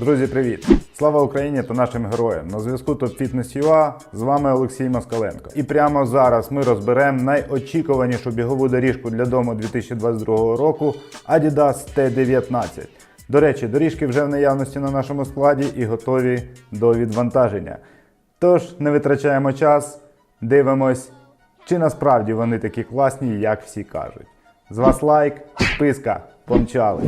Друзі, привіт! Слава Україні та нашим героям! На зв'язку Топ Fitness UA, з вами Олексій Москаленко. І прямо зараз ми розберемо найочікуванішу бігову доріжку для дому 2022 року Adidas T19. До речі, доріжки вже в наявності на нашому складі і готові до відвантаження. Тож не витрачаємо час, дивимось, чи насправді вони такі класні, як всі кажуть. З вас лайк, підписка, помчали!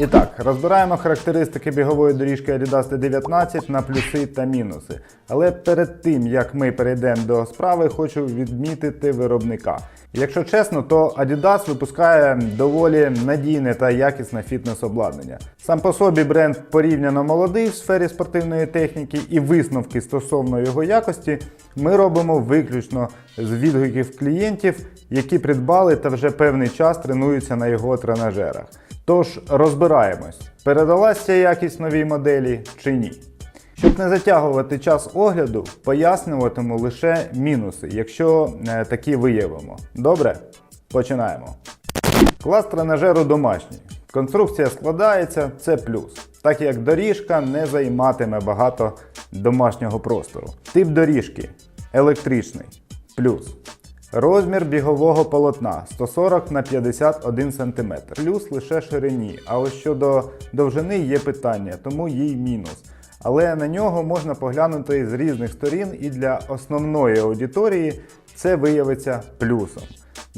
І так, розбираємо характеристики бігової доріжки Adidas T19 на плюси та мінуси. Але перед тим як ми перейдемо до справи, хочу відмітити виробника. Якщо чесно, то Adidas випускає доволі надійне та якісне фітнес-обладнання. Сам по собі бренд порівняно молодий в сфері спортивної техніки, і висновки стосовно його якості ми робимо виключно з відгуків клієнтів, які придбали та вже певний час тренуються на його тренажерах. Тож розбираємось, передалась ця якість новій моделі чи ні. Щоб не затягувати час огляду, пояснюватиму лише мінуси, якщо е, такі виявимо. Добре? Починаємо. Клас тренажеру домашній. Конструкція складається, це плюс, так як доріжка не займатиме багато домашнього простору. Тип доріжки електричний плюс. Розмір бігового полотна 140 на 51 см, плюс лише ширині. А ось щодо довжини є питання, тому їй мінус. Але на нього можна поглянути з різних сторін, і для основної аудиторії це виявиться плюсом.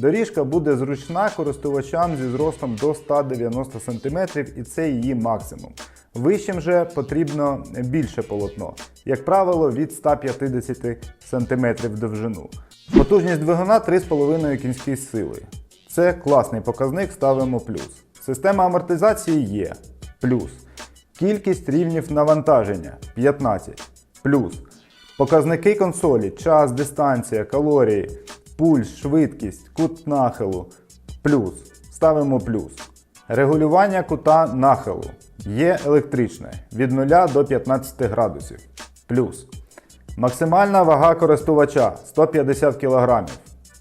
Доріжка буде зручна користувачам зі зростом до 190 см і це її максимум. Вищим же потрібно більше полотно, як правило, від 150 см довжину. Потужність двигуна 3,5 кінські сили. Це класний показник, ставимо плюс. Система амортизації є плюс. Кількість рівнів навантаження 15 плюс. Показники консолі, час, дистанція, калорії, пульс, швидкість, кут нахилу плюс. Ставимо плюс. Регулювання кута нахилу є електричне від 0 до 15 градусів. Плюс. Максимальна вага користувача 150 кг.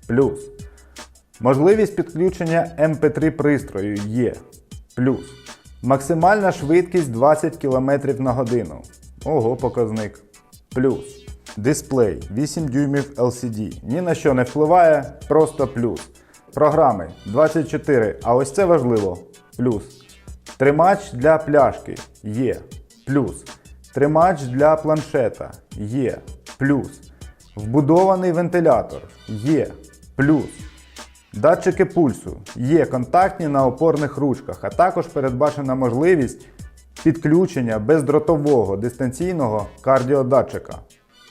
Плюс. Можливість підключення MP3 пристрою є. Плюс. Максимальна швидкість 20 км на годину. Ого, показник. Плюс. Дисплей 8 дюймів LCD. Ні на що не впливає, просто плюс. Програми 24, а ось це важливо. Плюс. Тримач для пляшки є. Плюс. Тримач для планшета є. Плюс. Вбудований вентилятор є. Плюс. Датчики пульсу є контактні на опорних ручках, а також передбачена можливість підключення бездротового дистанційного кардіодатчика.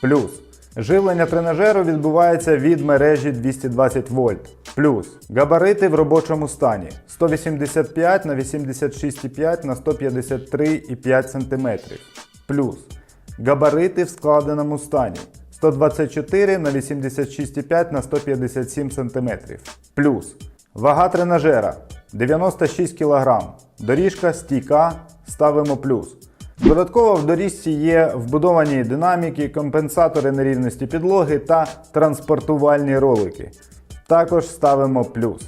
Плюс. Живлення тренажеру відбувається від мережі 220 вольт. Плюс. Габарити в робочому стані 185 на 86,5 на 153,5 см. Плюс. Габарити в складеному стані 124 на 86,5 на 157 см. Плюс. Вага тренажера 96 кг. Доріжка стійка. Ставимо плюс. Додатково в доріжці є вбудовані динаміки, компенсатори нерівності підлоги та транспортувальні ролики. Також ставимо плюс.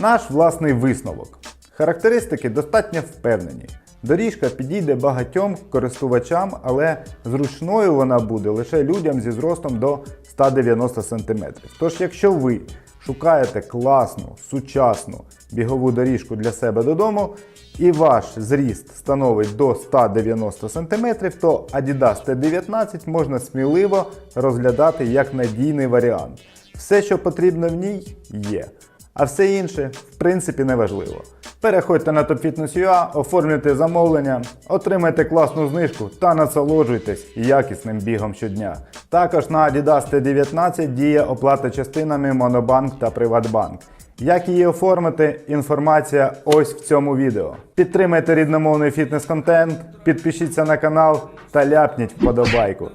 Наш власний висновок. Характеристики достатньо впевнені. Доріжка підійде багатьом користувачам, але зручною вона буде лише людям зі зростом до 190 см. Тож, якщо ви шукаєте класну, сучасну бігову доріжку для себе додому, і ваш зріст становить до 190 см, то Adidas T19 можна сміливо розглядати як надійний варіант. Все, що потрібно в ній, є. А все інше, в принципі, не важливо. Переходьте на TopFitness.ua, оформлюйте замовлення, отримайте класну знижку та насолоджуйтесь якісним бігом щодня. Також на Adidas T19 діє оплата частинами Monobank та Приватбанк. Як її оформити, інформація ось в цьому відео. Підтримайте рідномовний фітнес-контент, підпишіться на канал та ляпніть вподобайку.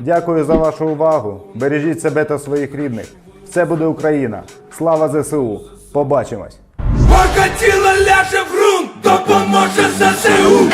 Дякую за вашу увагу. Бережіть себе та своїх рідних. Все буде Україна. Слава ЗСУ! Побачимось! Поки тіло ляже в грунт, допоможе ЗСУ